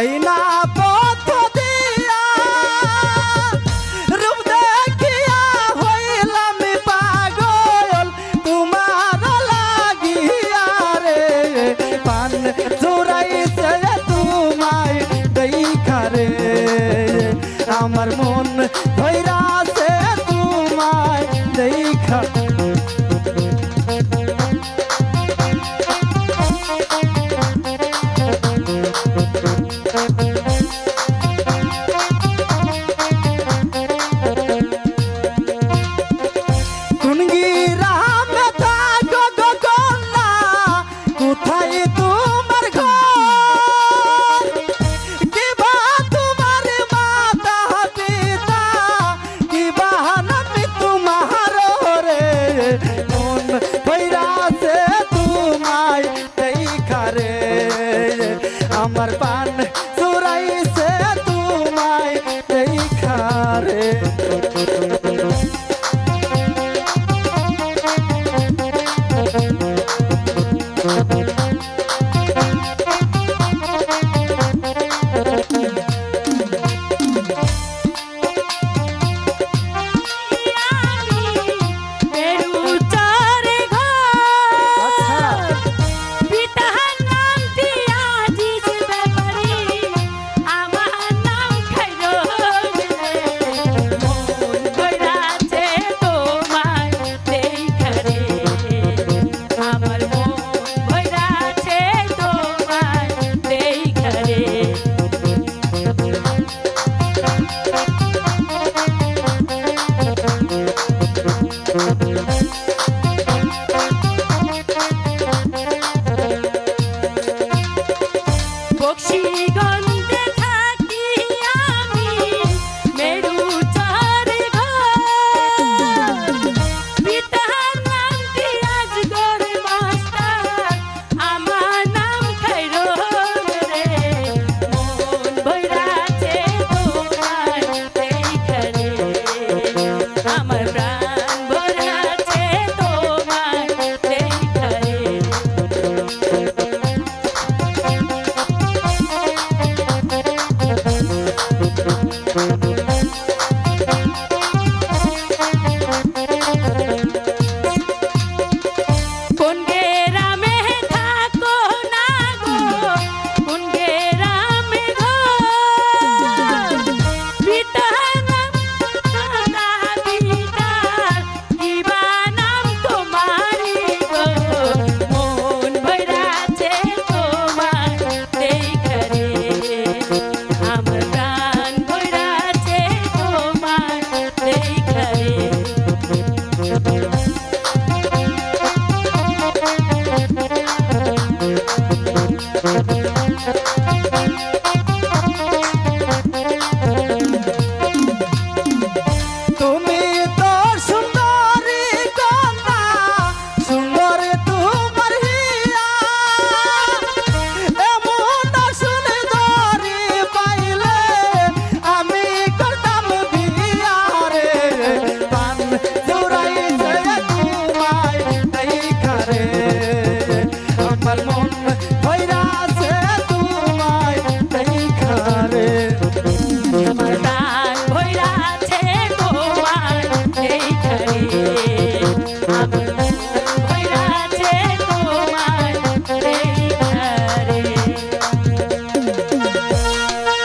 এই না পথ দিয়া রূপ দেখিয়া হইলাম পাগল, তোমার লাগিয়া রে। পান চোরাইছে তোমায় আমার মন ধৈরাছে আমার পান চুরাইছে তোমায় দেখা রে মেরু I'm